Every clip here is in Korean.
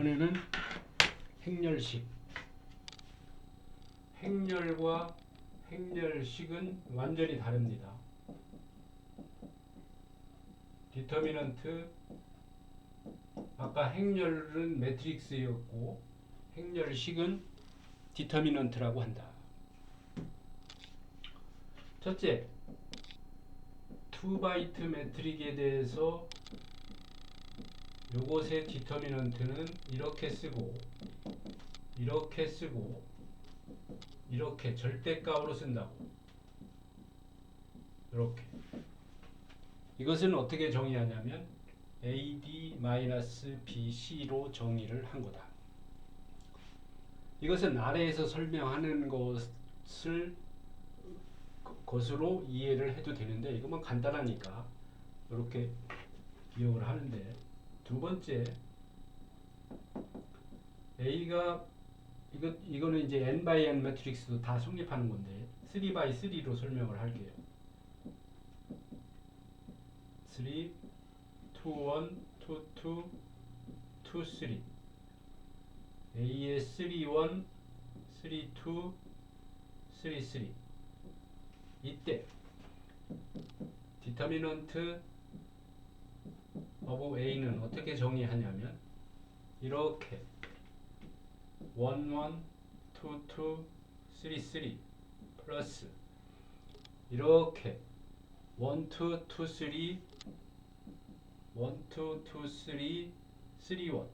이번에는 행렬식. 행렬과 행렬식은 완전히 다릅니다. 디터미넌트 아까 행렬은 매트릭스였고 행렬식은 디터미넌트라고 한다. 첫째, 2바이트 매트릭에 대해서 요것의 디터미넌트는 이렇게 쓰고 이렇게 쓰고 이렇게 절대값으로 쓴다고 이렇게 이것은 어떻게 정의하냐면 AD-BC로 정의를 한 거다. 이것은 아래에서 설명하는 것을 것으로 이해를 해도 되는데 이것만 간단하니까 이렇게 기억을 하는데 두 번째 A가 이거 이거는 이제 n by n 매트릭스도 다 성립하는 건데 3 by 3로 설명을 할게요. 3 2 1 2 2 2 3 A의 3 1 3 2 3 3 이때 디터미넌트 of A는 어떻게 정의하냐면 이렇게 1 1 2 2 3 3 플러스 이렇게 1 2 2 3 1 2 2 3 3 1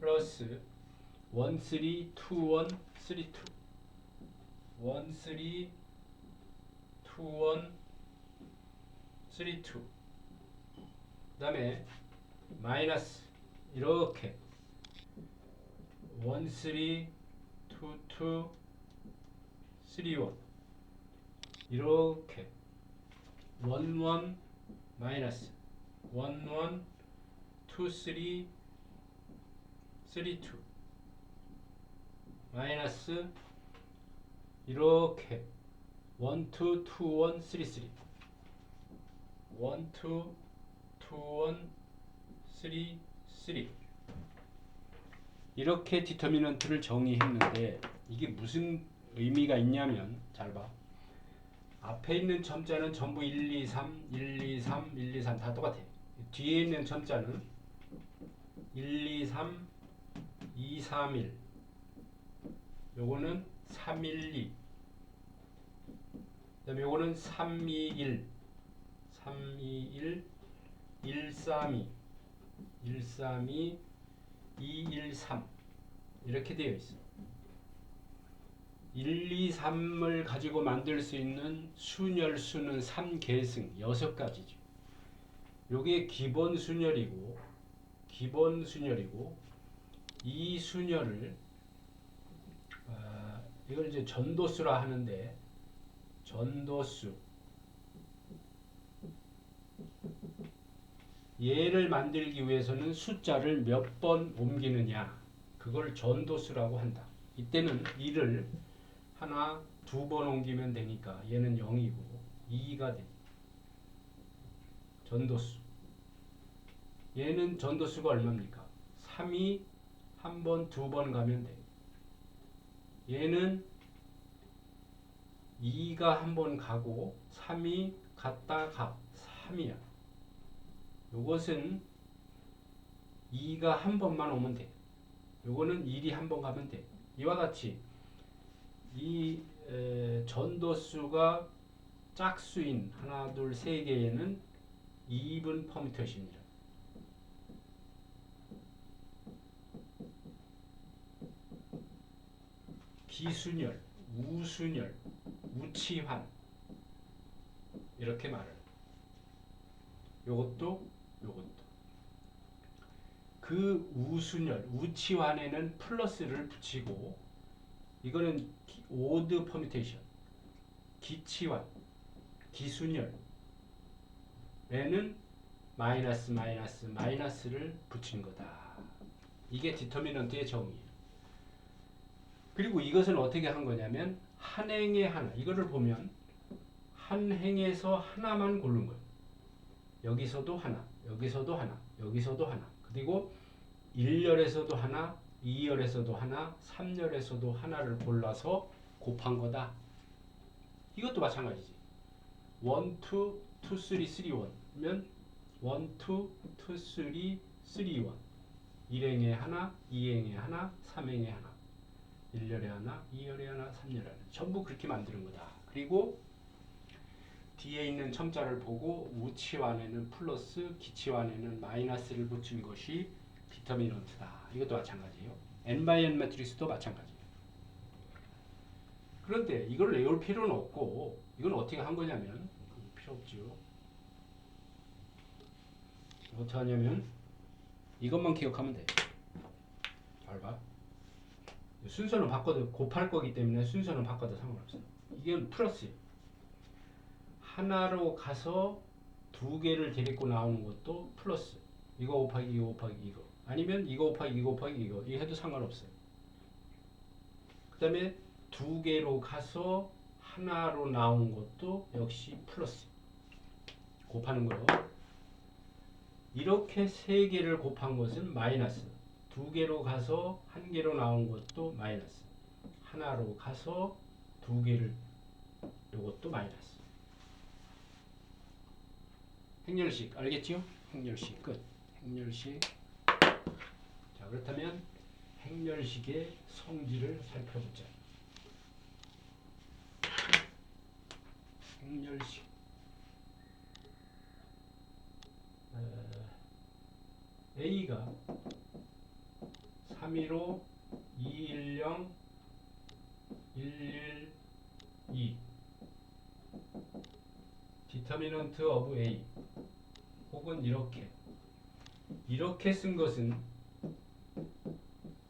플러스 1 3 2 1 3 2 1 3 2 1 3 2 그 다음에 마이너스 이렇게 1 3 2 2 3 1 이렇게 1 1 마이너스 1 1 2 3 3 2 마이너스 이렇게 1 2 2 1 3 3 1 2 2 1 3 3 이렇게 디터미넌트를 정의했는데 이게 무슨 의미가 있냐면 잘 봐. 앞에 있는 점자는 전부 1, 2, 3, 1, 2, 3, 1, 2, 3 다 똑같아. 뒤에 있는 점자는 1, 2, 3, 2, 3, 1. 요거는 3, 1, 2. 그다음에 요거는 3, 2, 1. 3, 2, 1. 1, 3, 2. 1, 3, 2. 2, 1, 3 이렇게 되어 있어. 1, 2, 3을 가지고 만들 수 있는 순열수는 3계승 6가지죠. 요게 기본 순열이고 기본 순열이고 이 순열을 아, 이걸 이제 전도수라 하는데 전도수 얘를 만들기 위해서는 숫자를 몇 번 옮기느냐 그걸 전도수라고 한다. 이때는 1을 하나 두 번 옮기면 되니까 얘는 0이고 2가 돼. 전도수. 얘는 전도수가 얼마입니까? 3이 한 번, 두 번 가면 돼. 얘는 2가 한 번 가고 3이 갔다 가. 3이야. 요것은 2가 한 번만 오면 돼. 요거는 1이 한 번 가면 돼. 이와 같이 이 에, 전도수가 짝수인 하나, 둘, 세 개에는 2분 퍼미터십니다. 기순열, 우순열, 우치환 이렇게 말을. 요것도 요것도. 그 우순열, 우치환에는 플러스를 붙이고 이거는 기- 오드 퍼미테이션. 기치환, 기순열. 에는 마이너스 마이너스 마이너스를 붙인 거다. 이게 디터미넌트의 정의예요. 그리고 이것은 어떻게 한 거냐면 한 행에 하나. 이거를 보면 한 행에서 하나만 고른 거예요. 여기서도 하나, 여기서도 하나, 여기서도 하나. 그리고 1열에서도 하나, 2열에서도 하나, 3열에서도 하나를 골라서 곱한 거다. 이것도 마찬가지지. 1, 2, 2, 3, 3, 1면 1, 2, 2, 3, 3, 1 1행에 하나, 2행에 하나, 3행에 하나 1열에 하나, 2열에 하나, 3열에 하나 전부 그렇게 만드는 거다. 그리고 뒤에 있는 첨자를 보고 우치환에는 플러스, 기치환에는 마이너스를 붙인 것이 디터미넌트다. 이것도 마찬가지예요. n 매트리스도 마찬가지예요. 그런데 이걸 외울 필요는 없고 이건 어떻게 한 거냐면 필요 없죠. 어떻게 하냐면 이것만 기억하면 돼. 잘 봐. 순서는 바꿔도 곱할 거기 때문에 순서는 바꿔도 상관없어. 이게 플러스. 하나로 가서 두 개를 데리고 나오는 것도 플러스. 이거 곱하기 이거 곱하기 이거. 아니면 이거 곱하기 이거 곱하기 이거. 이거 해도 상관없어요. 그 다음에 두 개로 가서 하나로 나온 것도 역시 플러스. 곱하는 거요. 이렇게 세 개를 곱한 것은 마이너스. 두 개로 가서 한 개로 나온 것도 마이너스. 하나로 가서 두 개를 이것도 마이너스. 행렬식 알겠지요? 행렬식 끝. 행렬식. 자 그렇다면 행렬식의 성질을 살펴보자. 행렬식. 어, A가 315 210 112 디터미넌트 오브 A 혹은 이렇게 이렇게 쓴 것은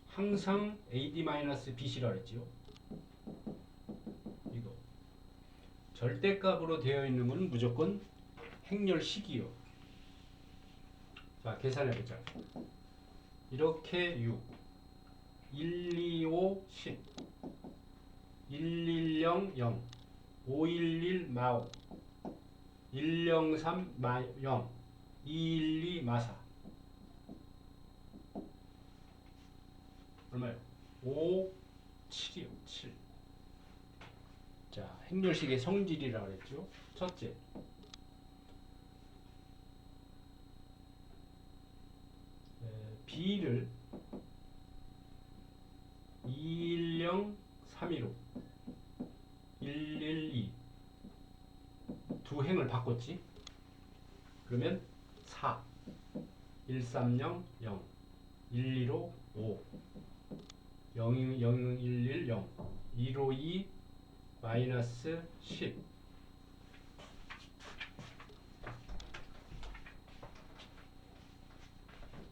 항상 AD-BC라 그랬죠. 이거 절대값으로 되어 있는 것은 무조건 행렬식이요. 자, 계산해 보자. 이렇게 6 1, 2, 5, 10 110, 0 511, 마오 103, 마, 0 212, 마사. 얼마요? 5, 7이요. 7 자, 행렬식의 성질이라 그랬죠. 첫째, 에, B를 210, 315, 112 두 행을 바꿨지? 그러면 4, 130, 0, 115, 5, 0, 0, 11, 0, 152, 마이너스 10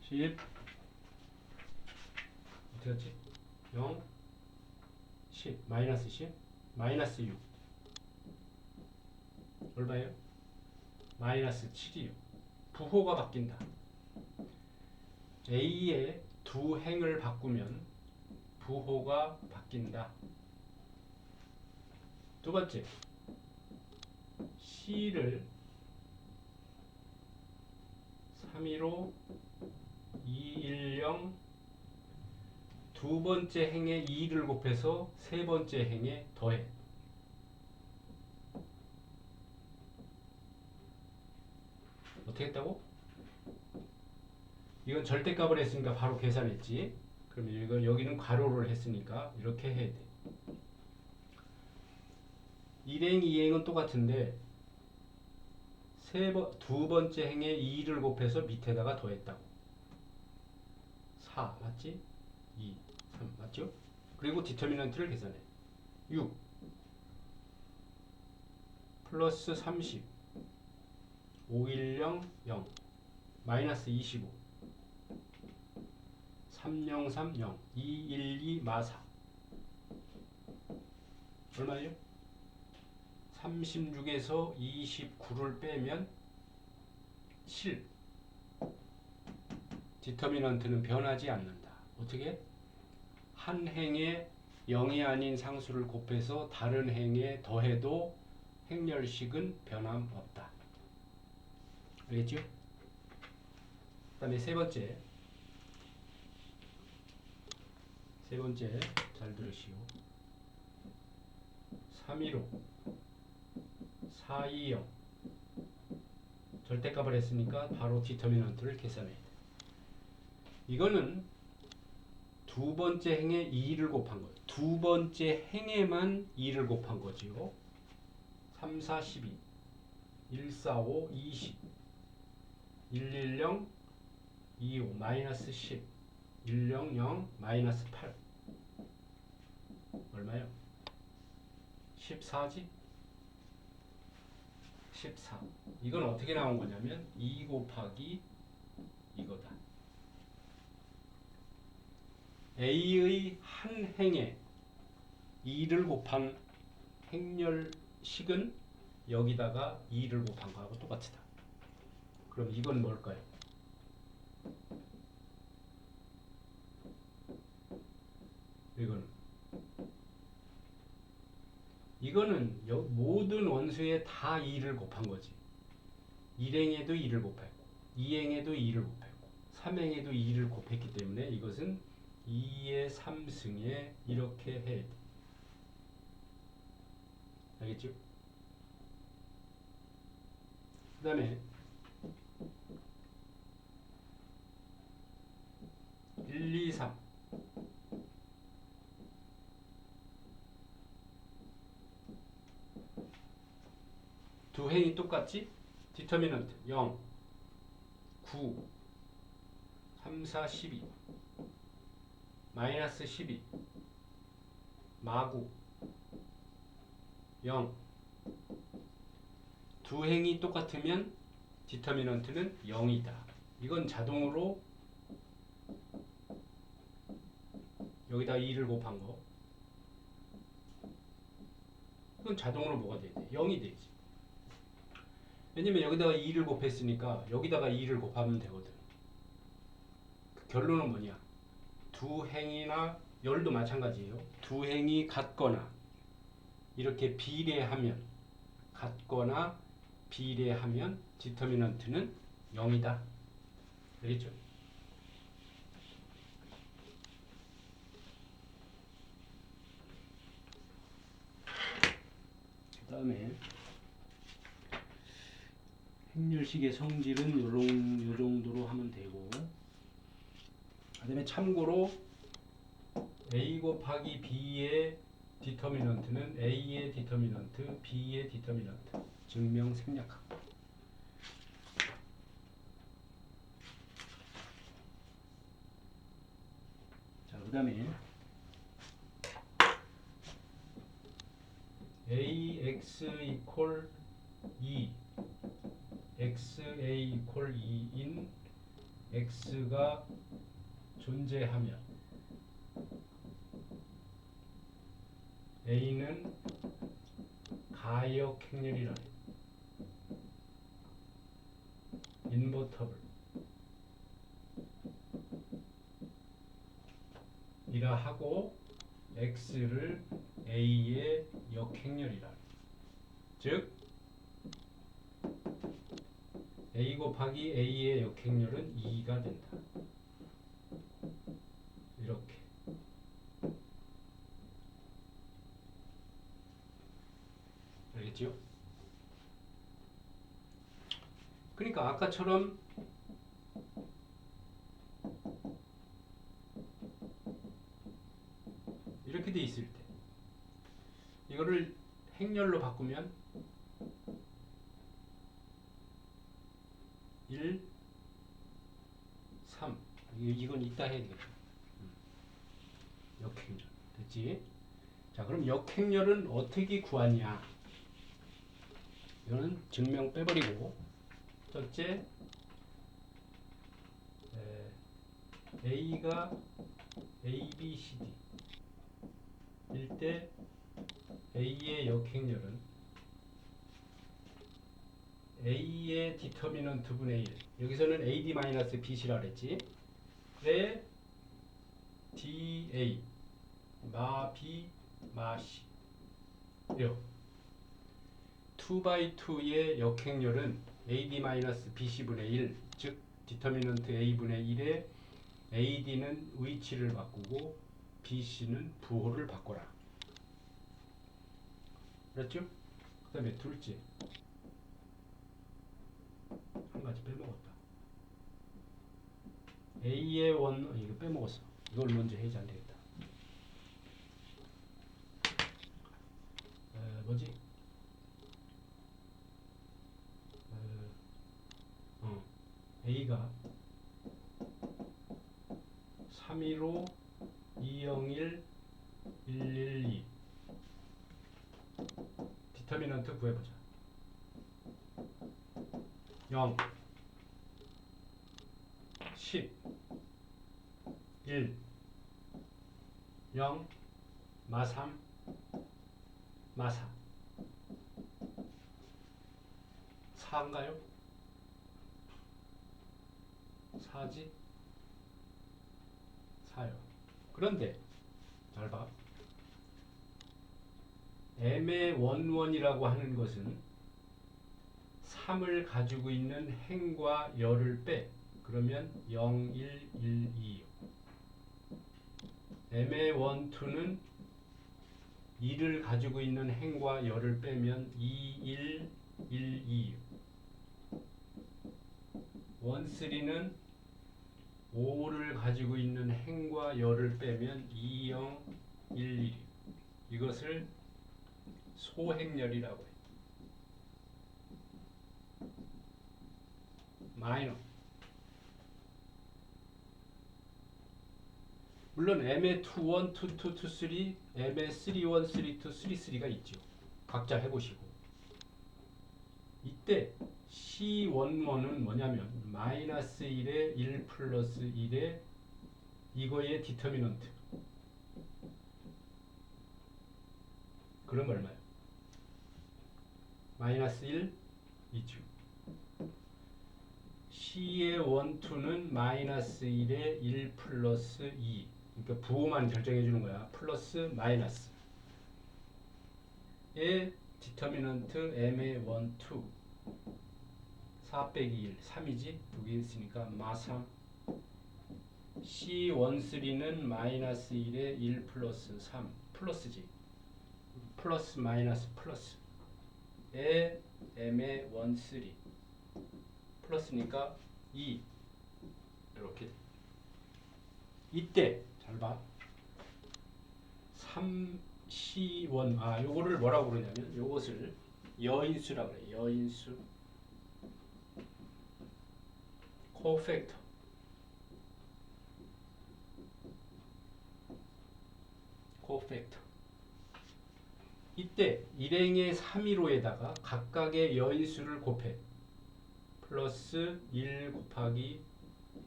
10 어떻게 했지? 0 10 마이너스 10 마이너스 6 얼마예요? 마이너스 7이요 부호가 바뀐다 A의 두 행을 바꾸면 부호가 바뀐다 두 번째 C를 315 210 두 번째 행에 2를 곱해서 세 번째 행에 더해. 어떻게 했다고? 이건 절대값을 했으니까 바로 계산했지. 그러면 이거 여기는 괄호를 했으니까 이렇게 해야 돼. 1행, 2행은 똑같은데 세 번, 두 번째 행에 2를 곱해서 밑에다가 더했다고. 4 맞지? 2, 3 맞죠? 그리고 디터미넌트를 계산해. 6 플러스 30 510 0 마이너스 25 303 0 212 마사 얼마예요? 36에서 29를 빼면 7 디터미넌트는 변하지 않는다. 어떻게? 한 행에 0이 아닌 상수를 곱해서 다른 행에 더해도 행렬식은 변함없다. 알겠죠? 그 다음에 세 번째 세 번째 잘 들으시오. 315 420 절대값을 했으니까 바로 디터미넌트를 계산해야 돼. 이거는 두 번째 행에 2를 곱한 거예요. 두 번째 행에만 2를 곱한 거지요. 3, 4, 12 1, 4, 5, 20 110 25 마이너스 10 100 마이너스 8 얼마요? 14지? 14 이건 어떻게 나온 거냐면 2 곱하기 이거다 A의 한 행에 2를 곱한 행렬식은 여기다가 2를 곱한 거하고 똑같다 그럼 이건 뭘까요? 이거는 이거는 여- 모든 원수에 다 2를 곱한 거지. 1행에도 2를 곱했고 2행에도 2를 곱했고 3행에도 2를 곱했기 때문에 이것은 2의 3승에 이렇게 돼. 알겠죠? 그 다음에 1, 2, 3 두 행이 똑같지? 디터미넌트 0 9 3, 4, 12 마이너스 12 마구 0 두 행이 똑같으면 디터미넌트는 0이다. 이건 자동으로 여기다 2를 곱한 거. 이건 자동으로 뭐가 돼야 돼? 0이 되지. 왜냐면 여기다가 2를 곱했으니까 여기다가 2를 곱하면 되거든. 그 결론은 뭐냐? 두 행이나 열도 마찬가지예요. 두 행이 같거나 이렇게 비례하면 같거나 비례하면 디터미넌트는 0이다. 알겠죠? 그 다음에 행렬식의 성질은 요런, 요 정도로 하면 되고 그 다음에 참고로 A 곱하기 B의 디터미넌트는 A의 디터미넌트, B의 디터미넌트 증명 생략하고. 자, 그 다음에 AX 이퀄 2 XA 이퀄 2인 X가 존재하면 A는 가역 행렬이라 인버터블 이라 하고 X를 A의 역행렬이라. 즉 A 곱하기 A의 역행렬은 2가 된다. 이렇게. 알겠죠? 그러니까 아까처럼 이렇게 돼 있을 때 이거를 행렬로 바꾸면 1 3 이건 이따 해야 되겠다. 음. 역행렬. 됐지? 자 그럼 역행렬은 어떻게 구하냐? 이거는 증명 빼버리고. 첫째 에, A가 A, B, C, D 일때 A의 역행렬은 A의 디터미넌트 분의 1 여기서는 AD-BC라 그랬지. 왜 DA 마 B 마 C. 요. 2by2의 역행렬은 AD-BC분의 1, 즉 디터미넌트 A분의 1에 AD는 위치를 바꾸고 BC는 부호를 바꿔라. 그렇죠? 그 다음에 둘째. 한 가지 빼먹었다. A의 원, 어, 이거 빼먹었어. 이걸 먼저 해야지 안 되겠다. 에, 뭐지? 에, 어, A가 315 201 112 디터미넌트 구해보자. 0 10 1 0 마3 마4 4인가요? 4지? 4요. 그런데 잘 봐. M의 원원이라고 하는 것은 3을 가지고 있는 행과 열을 빼. 그러면 0, 1, 1, 2. M의 원투는 2를 가지고 있는 행과 열을 빼면 2, 1, 1, 2. 원 쓰리는 5를 가지고 있는 행과 열을 빼면 2, 0, 1, 1. 이것을 소행열이라고 해. 마이너. 물론 M의 2, 1, 2, 2, 2, 3, M의 3, 1, 3, 2, 3, 3가 있죠. 각자 해보시고. 이때 C11은 뭐냐면 마이너스 1에 1 플러스 1에 이거의 디터미넌트. 그럼 얼마요? 마이너스 1 2주. C의 원투는 마이너스 1에 1 플러스 2. 그러니까 부호만 결정해 주는 거야. 플러스 마이너스. 의 디터미넌트 M의 원투. 4 빼기 1, 3이지? 두 개 있으니까 마3. C13는 마이너스 1에 1 플러스 3. 플러스지. 플러스 마이너스 플러스. 에 M의 원 3. 플러스니까 2. 이렇게 돼. 이때 잘 봐. 3 C1 아 요거를 뭐라고 그러냐면 요것을 여인수라고 그래. 여인수. 코팩터. 코팩터. 이때 일행의 315에다가 각각의 여인수를 곱해. 플러스 1 곱하기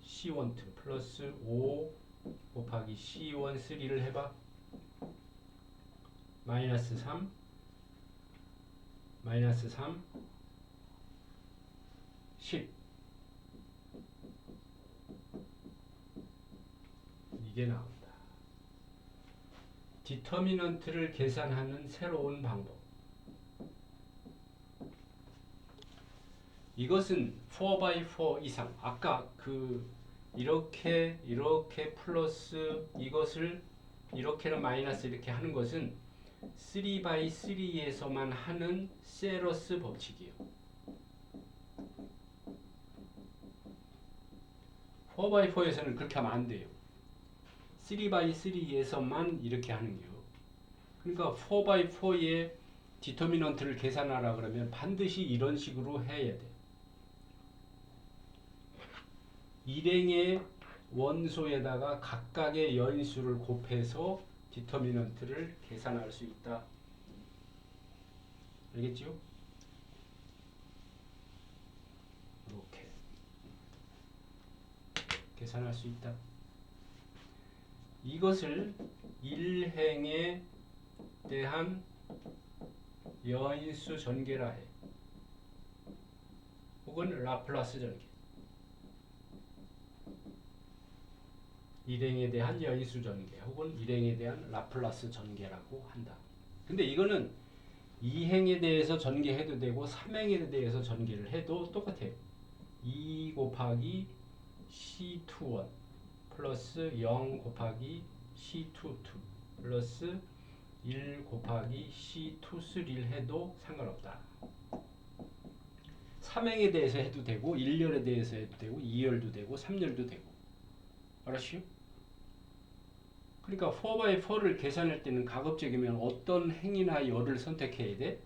C12 플러스 5 곱하기 C1 3를 해봐. 마이너스 3 마이너스 3 10 이게 나온다. 디터미넌트를 계산하는 새로운 방법. 이것은 4x4 이상. 아까 그 이렇게 이렇게 플러스 이것을 이렇게는 마이너스 이렇게 하는 것은 3x3에서만 하는 세러스 법칙이에요. 4x4에서는 그렇게 하면 안 돼요. 3x3에서만 이렇게 하는 거예요. 그러니까 4x4의 디터미넌트를 계산하라 그러면 반드시 이런 식으로 해야 돼. 일행의 원소에다가 각각의 여인수를 곱해서 디터미넌트를 계산할 수 있다. 알겠죠? 이렇게 계산할 수 있다. 이것을 일행에 대한 여인수 전개라 해. 혹은 라플라스 전개. 일행에 대한 여인수 전개 혹은 일행에 대한 라플라스 전개라고 한다. 근데 이거는 2행에 대해서 전개해도 되고 3행에 대해서 전개를 해도 똑같아요. 2 곱하기 C21 플러스 0 곱하기 C22 플러스 1 곱하기 C23를 해도 상관없다. 3행에 대해서 해도 되고 1열에 대해서 해도 되고 2열도 되고 3열도 되고 알았슈? 그러니까 4x4를 계산할 때는 가급적이면 어떤 행이나 열을 선택해야 돼?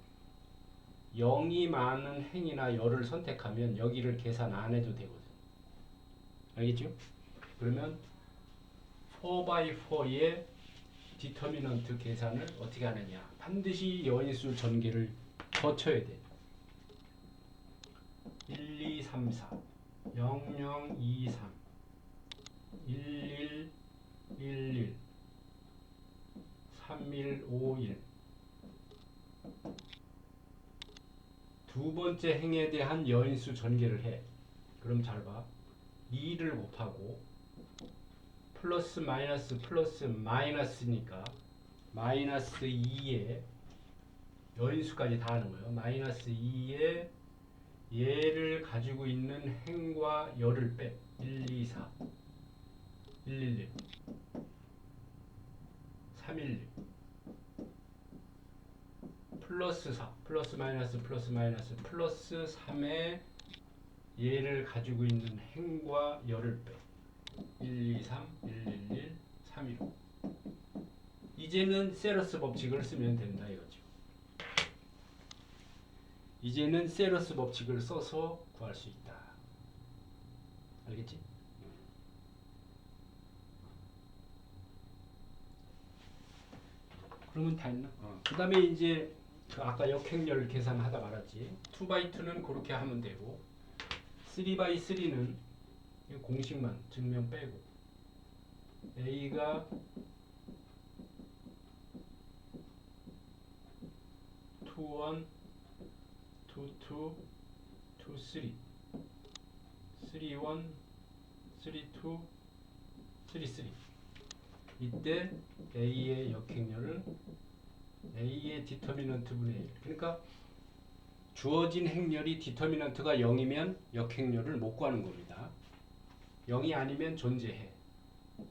0이 많은 행이나 열을 선택하면 여기를 계산 안 해도 되거든. 알겠죠? 그러면 4x4의 디터미넌트 계산을 어떻게 하느냐? 반드시 여인수 전개를 거쳐야 돼. 1, 2, 3, 4 0, 0, 2, 3 1, 1, 1, 1 3, 1, 5, 1두 번째 행에 대한 여인수 전개를 해. 그럼 잘 봐. 2를 곱하고 플러스 마이너스 플러스 마이너스니까 마이너스 2에 여인수까지 다 하는 거예요. 마이너스 2에 얘를 가지고 있는 행과 열을 빼. 1, 2, 4 1, 1, 1 3, 1, 1 플러스 4 플러스 마이너스 플러스 마이너스 플러스 3에 얘를 가지고 있는 행과 열을 빼. 1, 2, 3, 1, 1, 1, 3, 1, 5 이제는 세러스 법칙을 쓰면 된다 이거죠. 이제는 세러스 법칙을 써서 구할 수 있다. 알겠지? 그러면 다 했나? 그 다음에 이제 그 아까 역행열 계산하다 말았지. 2x2는 그렇게 하면 되고 3x3는 공식만 증명 빼고 A가 2, 1, 2, 2, 2, 3 3, 1, 3, 2, 3, 3 이때 A의 역행열을 A의 디터미넌트 분의 1 그러니까 주어진 행렬이 디터미넌트가 0이면 역행렬을 못 구하는 겁니다. 0이 아니면 존재해.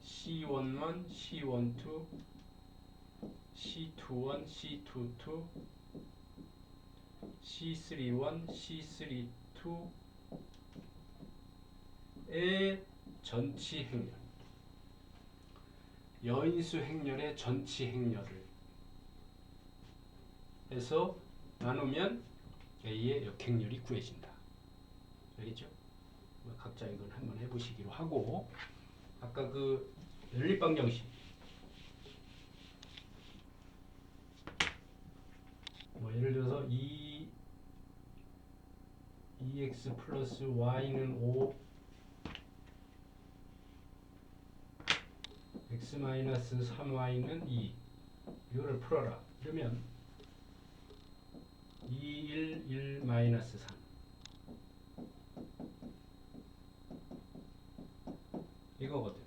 C11, C12, C21, C22, C31, C32의 전치 행렬. 여인수 행렬의 전치 행렬을 해서 나누면 A의 역행렬이 구해진다. 알겠죠? 뭐 각자 이건 한번 해보시기로 하고 아까 그 연립 방 정식 뭐 예를 들어서 2 2x 플러스 y는 5 x 마이너스 3y는 2 이거를 풀어라. 그러면 2, 1, 1 마이너스 3 이거거든.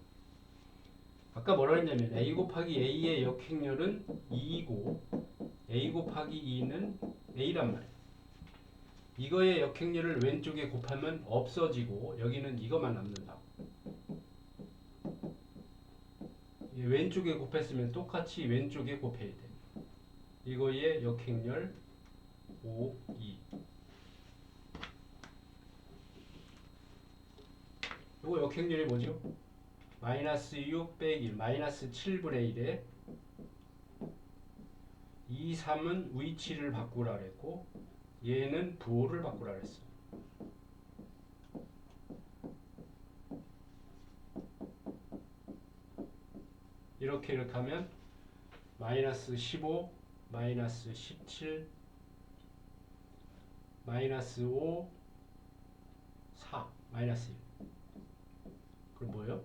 아까 뭐라 했냐면 a 곱하기 a의 역행렬은 2이고 a 곱하기 2는 a란 말이야. 이거의 역행렬을 왼쪽에 곱하면 없어지고 여기는 이것만 남는다. 왼쪽에 곱했으면 똑같이 왼쪽에 곱해야 돼. 이거의 역행렬 5, 2. 이거 역행렬이 뭐죠? 마이너스 6 빼기 1, 마이너스 7분의 1에 2, 3은 위치를 바꾸라 그랬고 얘는 부호를 바꾸라 그랬어. 이렇게 이렇게 하면 마이너스 15, 마이너스 17, 마이너스 5, 4, 마이너스 1. 그럼 뭐예요?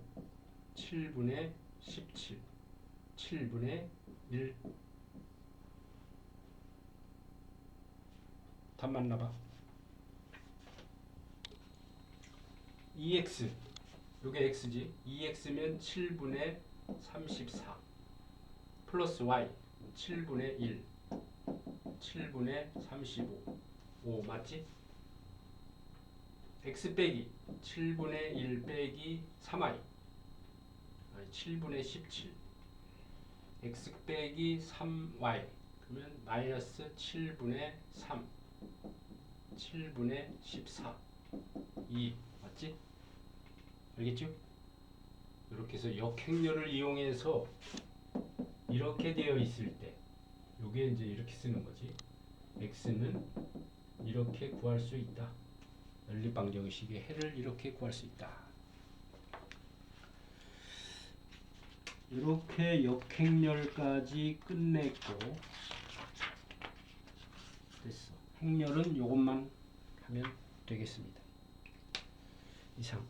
7분의 17, 7분의 1. 답 맞나봐. EX, 요게 X지. EX면 7분의 34 플러스 Y 7분의 1 7분의 35 5 맞지? X 빼기 7분의 1 빼기 3Y 아니 7분의 17 x 빼기 3y 그러면 마이너스 7분의 3 7분의 14 2 맞지? 알겠죠? 이렇게 해서 역행렬을 이용해서 이렇게 되어 있을 때 요게 이제 이렇게 쓰는 거지. X는 이렇게 구할 수 있다. 연립방정식의 해를 이렇게 구할 수 있다. 이렇게 역행렬까지 끝냈고 됐어. 행렬은 요것만 하면 되겠습니다. 이상